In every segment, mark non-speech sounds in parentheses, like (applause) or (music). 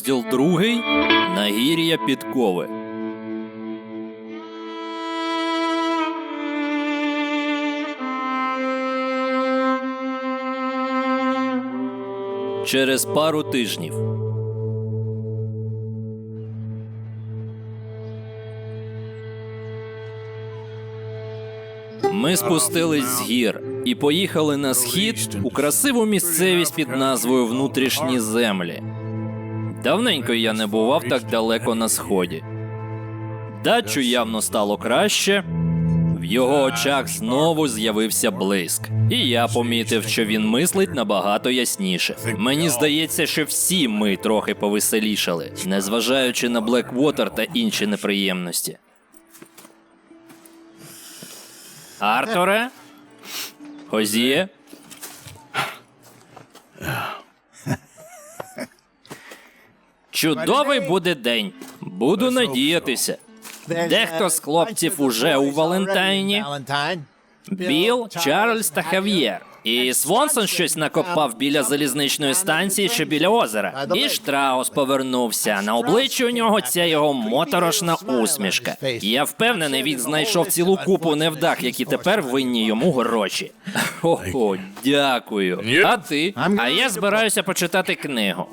Розділ другий Нагір'я підкови. Через пару тижнів. Ми спустились з гір і поїхали на схід у красиву місцевість під назвою Внутрішні землі. Давненько я не бував так далеко на сході. Дачу явно стало краще. В його очах знову з'явився блиск, і я помітив, що він мислить набагато ясніше. Мені здається, що всі ми трохи повеселішали, незважаючи на Блеквотер та інші неприємності. Артуре? Хозіє? Чудовий буде день. Буду надіятися. Дехто з хлопців уже у Валентайні. Біл, Чарльз та Хав'єр. І Свонсон щось накопав біля залізничної станції, що біля озера. І Штраус повернувся. На обличчі у нього ця його моторошна усмішка. Я впевнений, він знайшов цілу купу невдах, які тепер винні йому гроші. Ого, дякую. А ти? А я збираюся почитати книгу.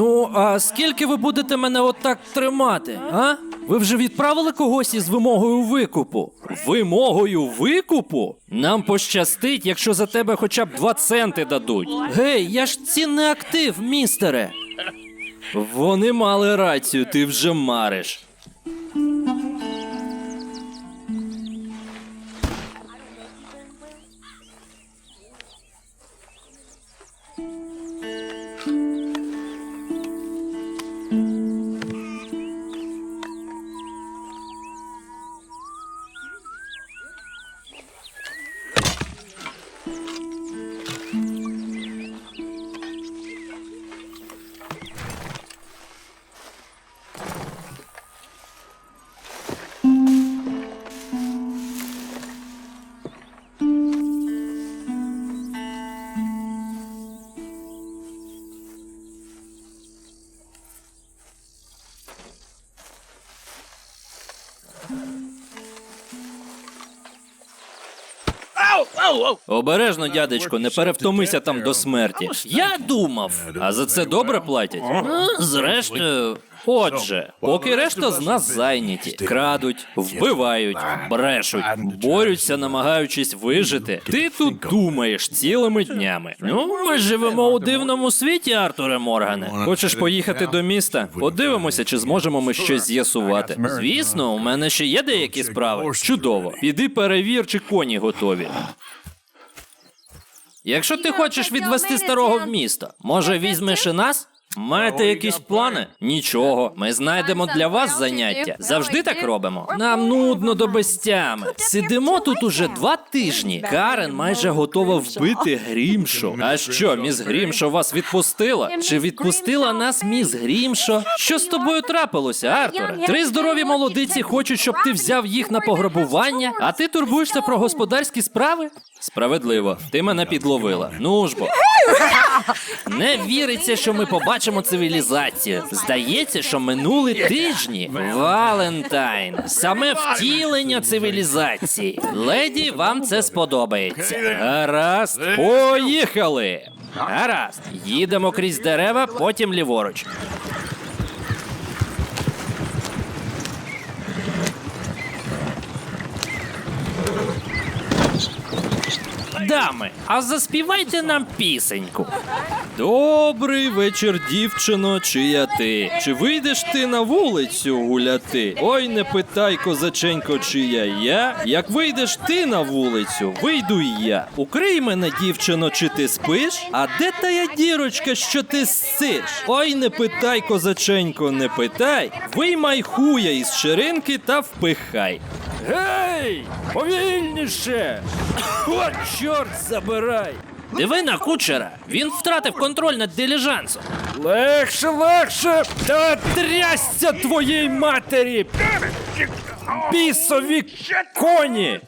Ну, а скільки ви будете мене отак тримати? А? Ви вже відправили когось із вимогою викупу? Вимогою викупу? Нам пощастить, якщо за тебе хоча б два центи дадуть. Гей, я ж цінний актив, містере. Вони мали рацію, ти вже мариш. Обережно, дядечко, не перевтомися там до смерті. Я думав, а за це добре платять? Зрештою. Отже, поки решта з нас зайняті, крадуть, вбивають, брешуть, борються, намагаючись вижити. Ти тут думаєш цілими днями. Ну, ми живемо у дивному світі, Артуре Моргане. Хочеш поїхати до міста? Подивимося, чи зможемо ми щось з'ясувати. Звісно, у мене ще є деякі справи. Чудово. Піди перевір, чи коні готові. Якщо ти хочеш відвести старого в місто, може візьмеш і нас? Маєте якісь плани? Нічого. Ми знайдемо для вас заняття. Завжди так робимо. Нам нудно до безтями. Сидимо тут уже два тижні. Карен майже готова вбити Грімшо. А що, міс Грімшо вас відпустила? Чи відпустила нас міс Грімшо? Що з тобою трапилося, Артуре? Три здорові молодиці хочуть, щоб ти взяв їх на пограбування, а ти турбуєшся про господарські справи? Справедливо, ти мене підловила. Ну ж бо. Не віриться, що ми побачимо цивілізацію. Здається, що минули тижні. Валентайн. Саме втілення цивілізації. Леді, вам це сподобається. Гаразд, поїхали. Гаразд, їдемо крізь дерева, потім ліворуч. Дами, а заспівайте нам пісеньку. Добрий вечір, дівчино, чия ти. Чи вийдеш ти на вулицю гуляти? Ой, не питай, козаченько, чия я. Як вийдеш ти на вулицю, вийду й я. Укрий мене, дівчино, чи ти спиш? А де тая дірочка, що ти ссиш? Ой, не питай, козаченько, не питай. Виймай хуя із ширинки та впихай. Гей! Повільніше! От чорт забирай! Диви на кучера. Він втратив контроль над диліжансом. Легше, легше! Та трясся твоїй матері! Бісові коні!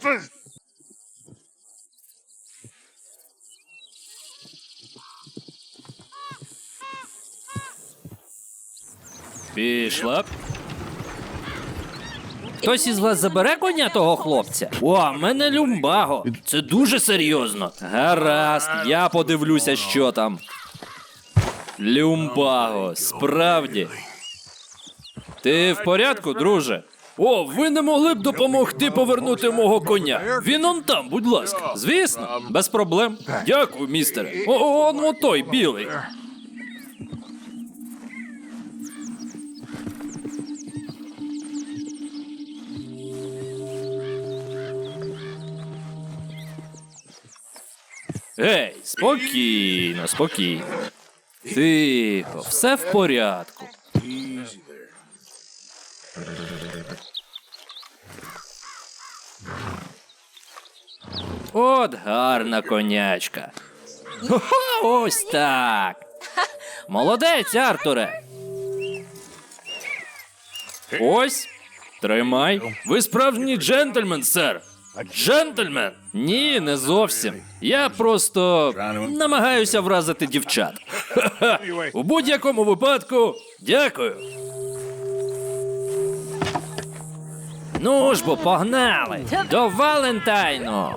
Пішла. Хтось із вас забере коня того хлопця? О, мене люмбаго. Це дуже серйозно. Гаразд, я подивлюся, що там. Люмбаго, справді. Ти в порядку, друже? О, ви не могли б допомогти повернути мого коня. Він он там, будь ласка. Звісно, без проблем. Дякую, містере. О, он отой білий. Гей, спокійно, спокійно. Тихо, все в порядку. От гарна конячка. Хо-хо, ось так. Молодець, Артуре. Ось, тримай. Ви справжній джентльмен, сер. Джентльмен? Ні, не зовсім. Я просто намагаюся вразити дівчат. У будь-якому випадку, дякую. Ну ж бо, погнали! До Валентайну!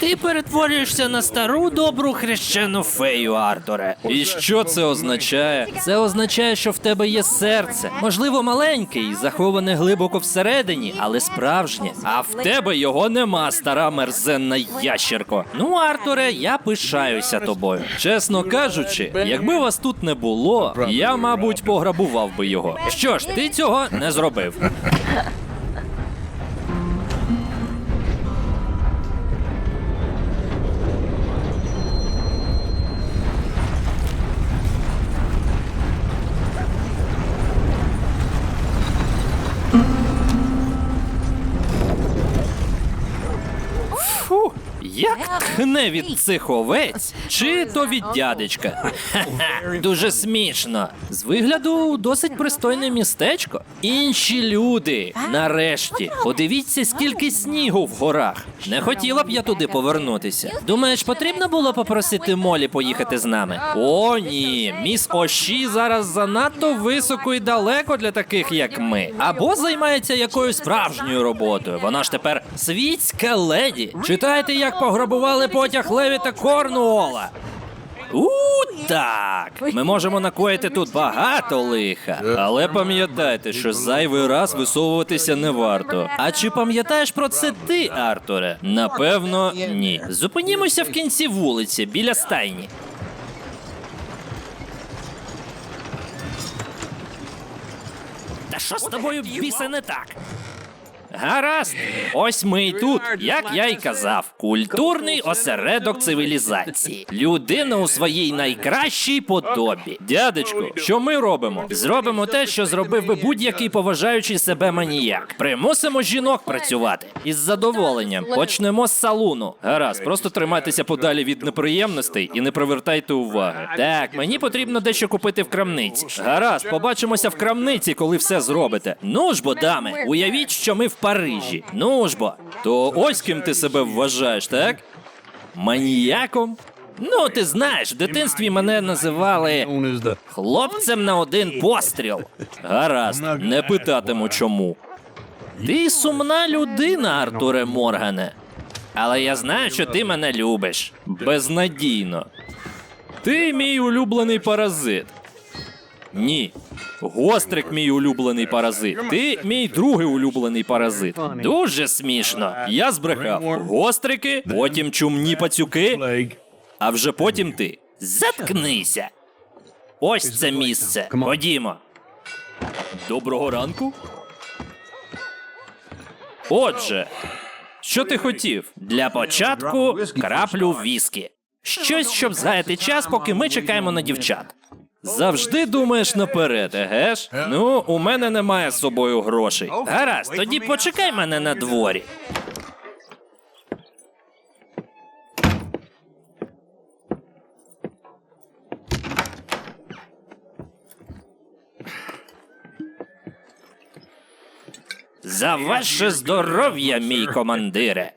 Ти перетворюєшся на стару добру хрещену фею, Артуре. І що це означає? Це означає, що в тебе є серце. Можливо, маленьке і заховане глибоко всередині, але справжнє. А в тебе його нема, стара мерзенна ящерко. Ну, Артуре, я пишаюся тобою. Чесно кажучи, якби вас тут не було, я, мабуть, пограбував би його. Що ж, ти цього не зробив. Whew. Як тхне від цих овець, чи то від дядечка. Дуже смішно. З вигляду досить пристойне містечко. Інші люди. Нарешті, подивіться, скільки снігу в горах. Не хотіла б я туди повернутися. Думаєш, потрібно було попросити Молі поїхати з нами? О, ні, міс Оші зараз занадто високо і далеко для таких, як ми. Або займається якоюсь справжньою роботою. Вона ж тепер світська леді. Читайте, як пограбували потяг Левіта Корнуола. У, так. Ми можемо накоїти тут багато лиха. Але пам'ятайте, що зайвий раз висовуватися не варто. А чи пам'ятаєш про це ти, Артуре? Напевно, ні. Зупинімося в кінці вулиці біля стайні. Та що з тобою бісе не так? Гаразд, ось ми і тут, як я й казав, культурний осередок цивілізації. Людина у своїй найкращій подобі. Дядечку, що ми робимо? Зробимо те, що зробив би будь-який поважаючий себе маніяк. Примусимо жінок працювати. Із задоволенням почнемо з салуну. Гаразд, просто тримайтеся подалі від неприємностей і не привертайте уваги. Так, мені потрібно дещо купити в крамниці. Гаразд, побачимося в крамниці, коли все зробите. Ну ж бо, дами, уявіть, що ми в Парижі. Ну ж бо. То ось ким ти себе вважаєш, так? Маніяком? Ну, ти знаєш, в дитинстві мене називали хлопцем на один постріл. Гаразд, не питатиму чому. Ти сумна людина, Артуре Моргане. Але я знаю, що ти мене любиш. Безнадійно. Ти мій улюблений паразит. Ні. Гострик мій улюблений паразит. Ти мій другий улюблений паразит. Дуже смішно. Я збрехав. Гострики, потім чумні пацюки, а вже потім ти. Заткнися. Ось це місце. Ходімо. Доброго ранку. Отже, що ти хотів? Для початку краплю віскі. Щось, щоб згаяти час, поки ми чекаємо на дівчат. Завжди думаєш наперед, еге? Ну, у мене немає з собою грошей. Гаразд, тоді почекай мене на дворі. За ваше здоров'я, мій командире.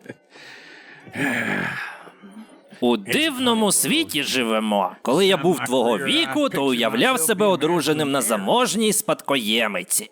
У дивному світі живемо. Коли я був твого віку, то уявляв себе одруженим на заможній спадкоємиці.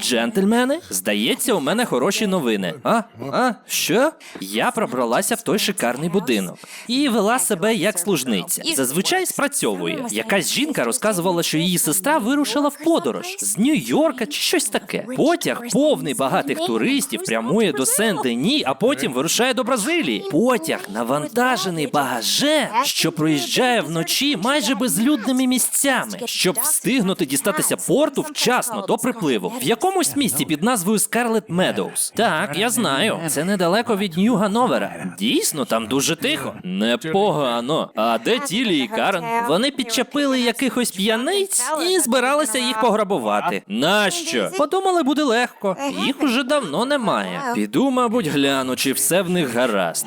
Джентльмени, здається, у мене хороші новини. А? А? Що? Я пробралася в той шикарний будинок і вела себе як служниця. Зазвичай спрацьовує. Якась жінка розказувала, що її сестра вирушила в подорож з Нью-Йорка чи щось таке. Потяг повний багатих туристів прямує до Сен-Дені, а потім вирушає до Бразилії. Потяг навантажений багажем, що проїжджає вночі майже безлюдними місцями, щоб встигнути дістатися порту вчасно до припливу. В якомусь місті під назвою Скарлет Медоуз. Так, я знаю. Це недалеко від Нью-Гановера. Дійсно, там дуже тихо. Непогано. А де Тілі і Карен? Вони підчепили якихось п'яниць і збиралися їх пограбувати. Нащо? Подумали, буде легко. Їх уже давно немає. Піду, мабуть, гляну, чи все в них гаразд.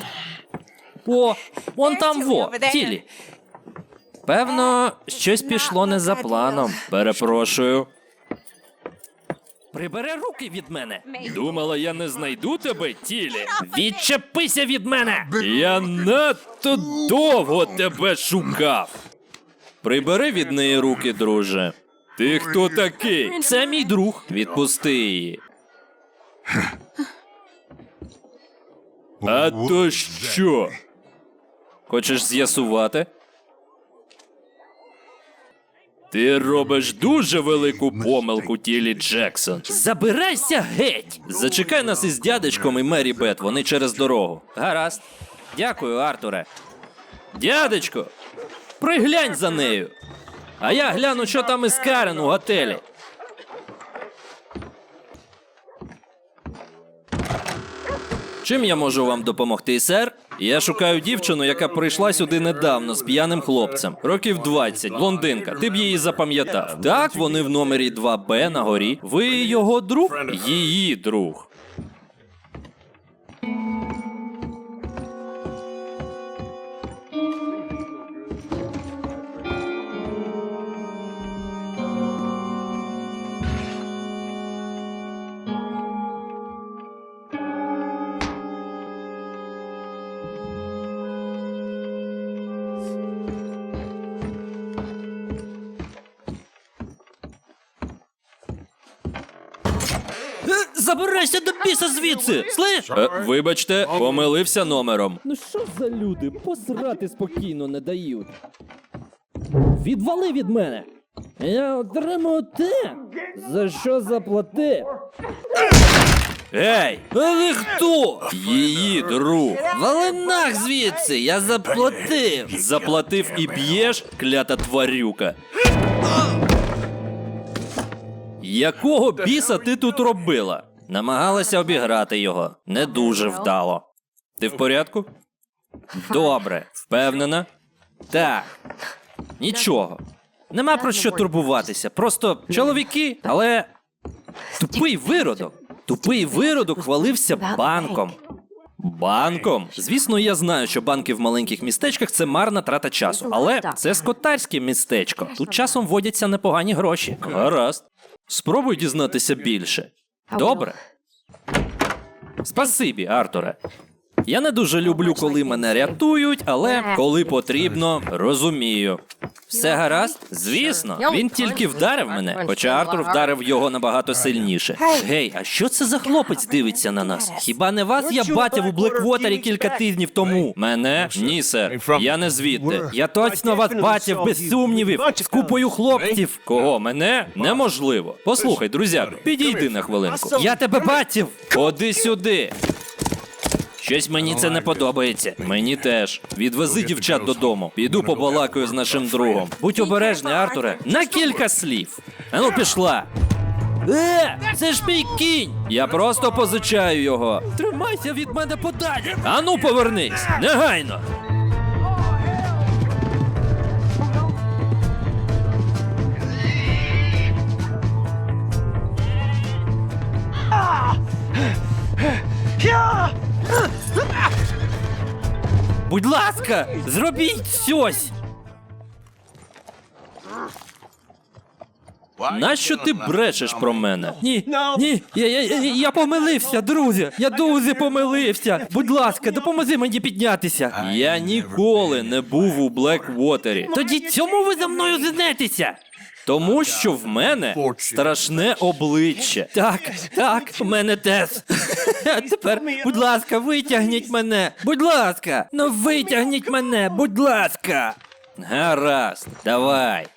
О, вон там во, тілі. Певно, щось пішло не за планом. Перепрошую. Прибери руки від мене. Думала, я не знайду тебе, тілі. Відчепися від мене. Я надто довго тебе шукав. Прибери від неї руки, друже. Ти хто такий? Це мій друг. Відпусти її. А то що? Хочеш з'ясувати? Ти робиш дуже велику помилку, тілі Джексон. Забирайся геть! Зачекай нас із дядечком і Мері Бет, вони через дорогу. Гаразд. Дякую, Артуре. Дядечко, приглянь за нею. А я гляну, що там із Карен у готелі. Чим я можу вам допомогти, сер? Я шукаю дівчину, яка прийшла сюди недавно з п'яним хлопцем. Років 20, блондинка. Ти б її запам'ятав. Так, вони в номері 2Б на горі. Ви його друг? Її друг. Забирайся до біса звідси! Слиш? Е, вибачте, помилився номером. Ну що за люди? Посрати спокійно не дають. Відвали від мене. Я отримав те, за що заплатив. Ей, а ви хто? Її друг. Вали нах звідси, я заплатив. Заплатив і б'єш, клята тварюка. Якого біса ти тут робила? Намагалася обіграти його. Не дуже вдало. Ти в порядку? Добре. Впевнена? Так. Нічого. Нема про що турбуватися. Просто чоловіки, але. Тупий виродок. Тупий виродок хвалився банком. Банком? Звісно, я знаю, що банки в маленьких містечках це марна трата часу. Але це скотарське містечко. Тут часом водяться непогані гроші. Гаразд. Спробуй дізнатися більше. Добре. Спасибі, Артуре. Я не дуже люблю, коли мене рятують, але коли потрібно, розумію. Все гаразд? Звісно, він тільки вдарив мене, хоча Артур вдарив його набагато сильніше. Гей, а що це за хлопець дивиться на нас? Хіба не вас я батяв у Блеквотері кілька тижнів тому? Мене? Ні, сер. Я не звідти. Я точно вас бачив, без сумнівів, з купою хлопців. Кого? Мене? Неможливо. Послухай, друзяко, підійди на хвилинку. Я тебе бачив. Ходи сюди. Щось мені це не подобається. Мені теж. Відвези дівчат додому. Піду побалакаю з нашим другом. Будь обережний, Артуре. На кілька слів. Ану, пішла. Е, це ж мій кінь! Я просто позичаю його. Тримайся від мене подалі. Ану, повернись! Негайно! Будь ласка, зробіть щось. Нащо ти брешеш про мене? Ні, ні, я, я, я, я помилився, друзі. Я дуже помилився. Будь ласка, допоможи мені піднятися. Я ніколи не був у Блеквотері. Тоді чому ви за мною женетеся? Тому що в мене страшне обличчя. Так, так, в мене теж. (laughs) Тепер, будь ласка, витягніть мене. Будь ласка, ну витягніть мене, будь ласка. Гаразд, давай.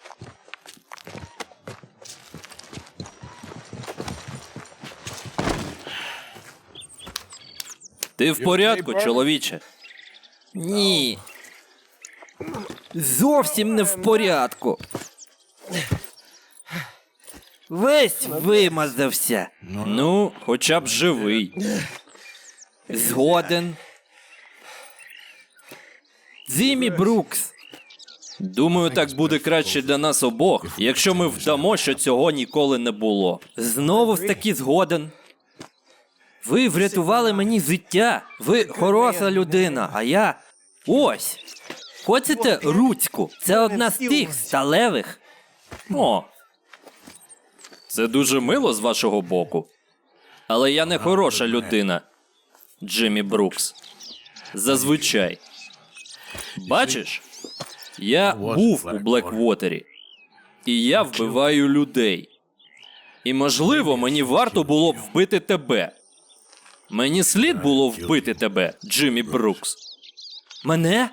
Ти в порядку, чоловіче? Ні. Зовсім не в порядку. Весь вимазався. Ну, хоча б живий. Згоден. Джиммі Брукс. Думаю, так буде краще для нас обох, якщо ми вдамо, що цього ніколи не було. Знову ж таки згоден. Ви врятували мені життя. Ви хороша людина, а я. Ось. Хочете руцьку? Це одна з тих сталевих. О. Це дуже мило з вашого боку. Але я не хороша людина, Джиммі Брукс. Зазвичай. Бачиш, я був у Блеквотері, і я вбиваю людей. І можливо, мені варто було б вбити тебе. Мені слід було вбити тебе, Джиммі Брукс. Мене?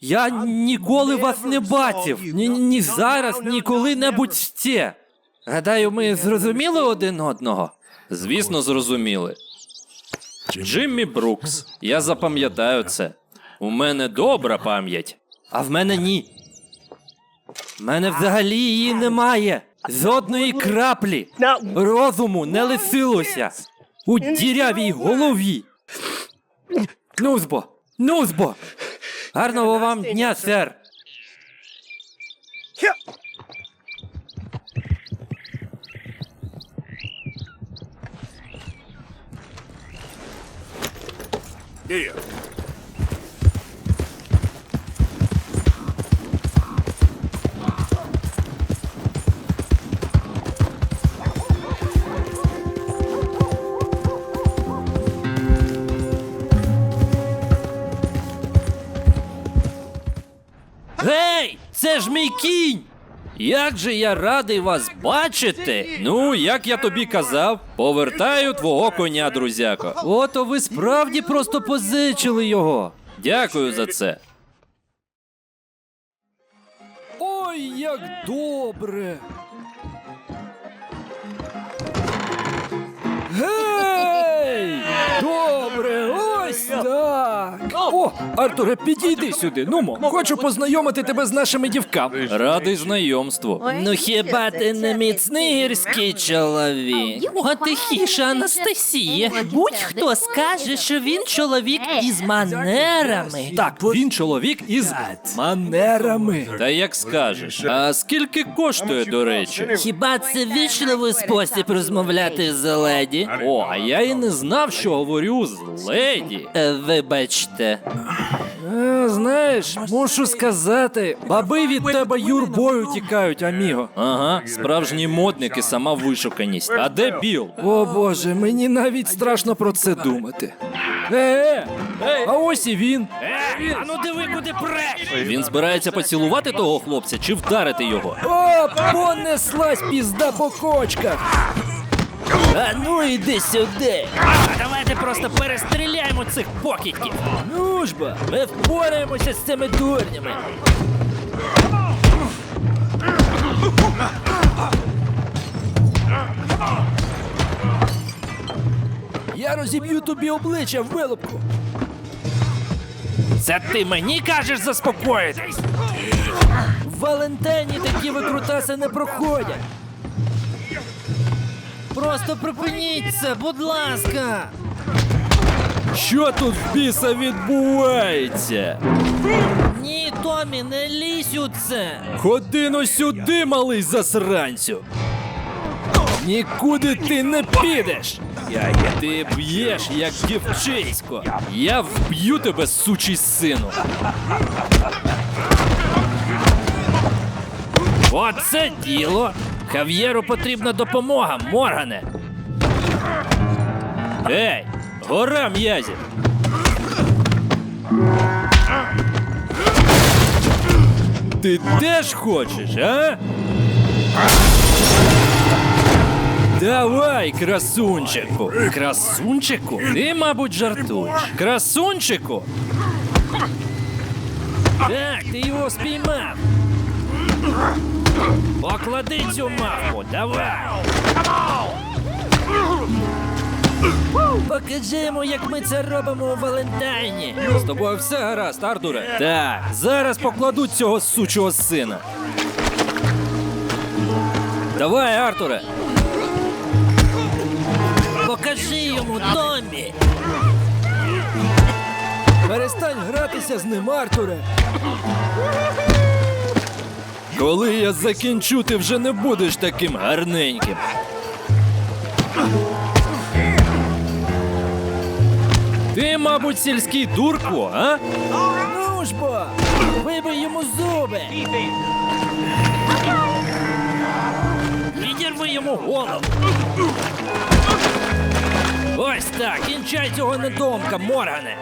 Я ніколи вас не бачив. Ні, ні зараз, ні коли-небудь ще. Гадаю, ми зрозуміли один одного. Звісно, зрозуміли. Джиммі Брукс, я запам'ятаю це. У мене добра пам'ять. А в мене ні. В мене взагалі її немає. Жодної краплі. Розуму не лишилося. У дірявій голові. Нузбо, нузбо. Гарного вам дня, сер. Гей, кінь! Як же я радий вас бачити! Ну, як я тобі казав, повертаю твого коня, друзяко. Ото ви справді просто позичили його. Дякую за це. Ой, як добре. Гей! Добре, ось так. О, Артуре, підійди сюди. Нумо, хочу познайомити тебе з нашими дівками. Радий знайомству. Ну хіба ти не міцний гірський чоловік? О, тихіше, Анастасія. Будь-хто скаже, що він чоловік із манерами. Так, він чоловік із манерами. Та як скажеш. А скільки коштує, до речі? Хіба це вічливий спосіб розмовляти з леді? О, а я і не знав, що говорю з леді. Е, Вибачте. Е, знаєш, мушу сказати, баби від тебе юрбою тікають, аміго. Ага, справжній модник і сама вишуканість. А де Біл? О боже, мені навіть страшно про це думати. Е, е, а ось і він. А ну диви, куди преш! Він збирається поцілувати того хлопця чи вдарити його? О, понеслась пізда по кочках. А ну іди сюди. Давайте просто перестріляємо цих покидьків. Ну ж бо, ми впораємося з цими дурнями. Я розіб'ю тобі обличчя в вилупку. Це ти мені кажеш заспокоїтись? В Валентині такі викрутаси не проходять. Просто припиніть це, будь ласка. Що тут в біса відбувається? Ні, Томі, не лізь у це. Ходи сюди, малий засранцю. Нікуди ти не підеш. Ти б'єш, як дівчисько. Я вб'ю тебе, сучий сину. Оце діло. Хав'єру потрібна допомога, Моргане. Ей, гора м'язів. Ти теж хочеш, а? Давай, красунчику. Красунчику? Ти, мабуть, жартуєш. Красунчику? Так, ти його спіймав. Поклади цю мавку, давай. Покажи йому, як ми це робимо у Валентайні. З тобою все гаразд, Артуре. Так, зараз покладу цього сучого сина. Давай, Артуре. Покажи йому Томі. Перестань гратися з ним, Артуре. Коли я закінчу, ти вже не будеш таким гарненьким. Ти, мабуть, сільський дурко, а? Ну ж бо! Вибий йому зуби! Відірви йому голову! Ось так, кінчай цього недомка, Моргане!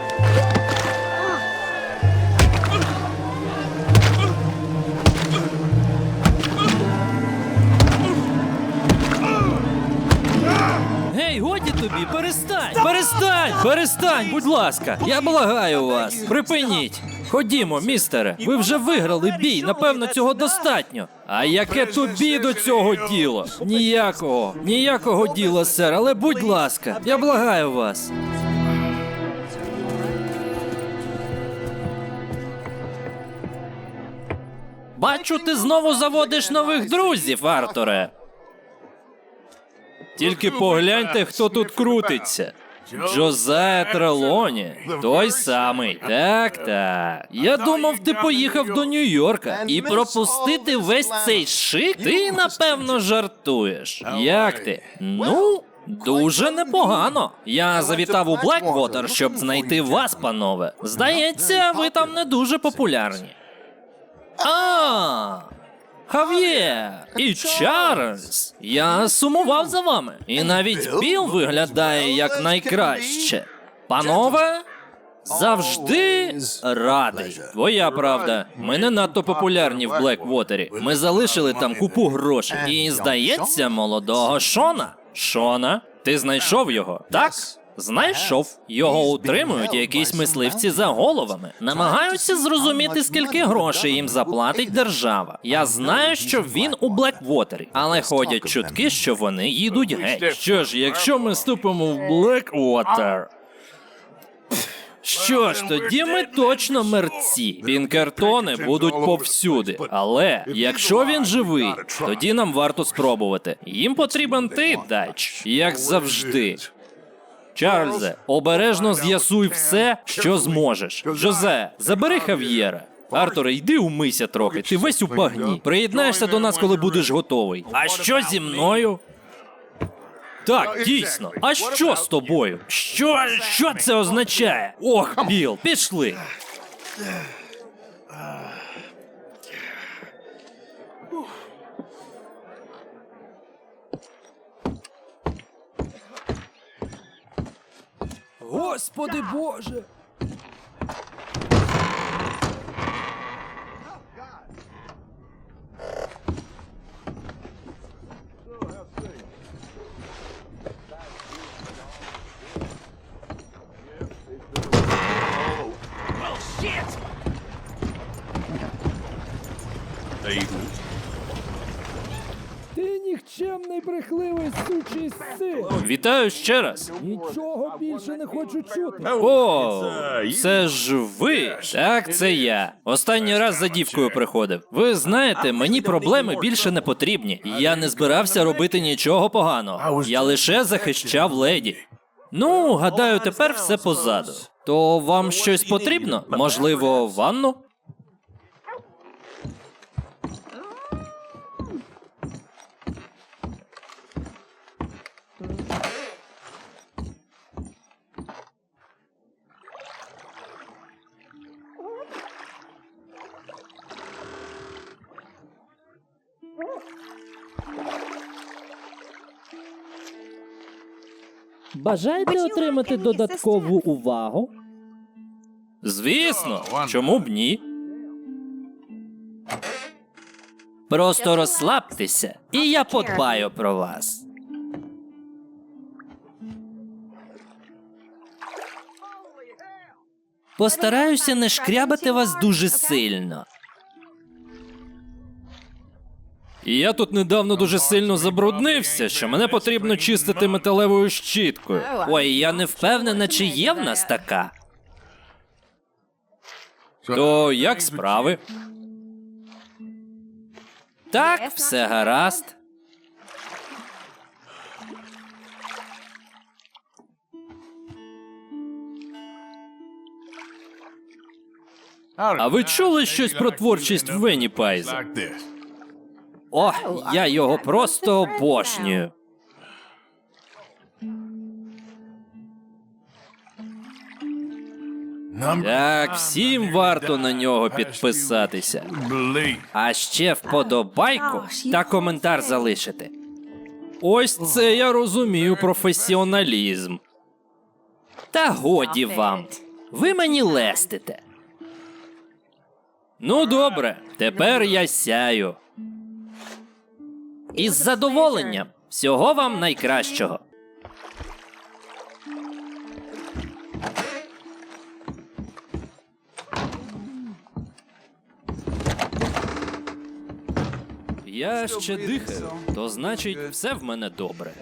Гей, годі тобі, перестань! Перестань! Перестань, будь ласка! Я благаю вас! Припиніть! Ходімо, містере, ви вже виграли бій, напевно, цього достатньо. А яке тобі до цього діло? Ніякого, ніякого діла, сер, але будь ласка, я благаю вас. Бачу, ти знову заводиш нових друзів, Артуре. Тільки погляньте, хто тут крутиться. Джозая Трелоні, той самий. Так, так. Я думав, ти поїхав до Нью-Йорка і пропустити весь цей шик. Ти напевно жартуєш. Як ти? Ну. Дуже непогано. Я завітав у Блеквотер, щоб знайти вас, панове. Здається, ви там не дуже популярні. А, Хав'єр і Чарльз. Я сумував за вами. І навіть Біл виглядає як найкраще. Панове, завжди радий. Твоя правда. Ми не надто популярні в Блеквотері. Ми залишили там купу грошей. І здається, молодого Шона. Шона, ти знайшов його? Так. Знайшов. Його утримують якісь мисливці за головами. Намагаються зрозуміти, скільки грошей їм заплатить держава. Я знаю, що він у Блеквотері, але ходять чутки, що вони їдуть геть. Що ж, якщо ми ступимо в Блеквотер. Що ж, тоді ми точно мерці. Пінкертони будуть повсюди. Але якщо він живий, тоді нам варто спробувати. Їм потрібен ти, дач, як завжди. Чарльзе, обережно з'ясуй все, що зможеш. Жозе, забери Хав'єра. Артуре, йди умийся трохи, ти весь у багні. Приєднаєшся до нас, коли будеш готовий. А що зі мною? Так, дійсно. А що з тобою? Що, що це означає? Ох, Біл, пішли. Господи Боже. Син. Вітаю ще раз. Нічого більше не хочу чути. О, це ж ви. Так, це я. Останній раз за дівкою приходив. Ви знаєте, мені проблеми більше не потрібні. Я не збирався робити нічого поганого. Я лише захищав леді. Ну, гадаю, тепер все позаду. То вам щось потрібно? Можливо, ванну? Бажаєте отримати додаткову увагу? Звісно, чому б ні? Просто розслабтеся, і я подбаю про вас. Постараюся не шкрябати вас дуже сильно. Я тут недавно дуже сильно забруднився, що мене потрібно чистити металевою щіткою. Ой, я не впевнена, чи є в нас така. То як справи? Так, все гаразд. А ви чули щось про творчість Венні Пайза? О, я його просто обожнюю. Так, всім варто на нього підписатися. А ще вподобайку та коментар залишити. Ось це я розумію професіоналізм. Та годі вам. Ви мені лестите. Ну, добре, тепер я сяю. Із задоволенням. Всього вам найкращого. Я ще дихаю, то значить, все в мене добре.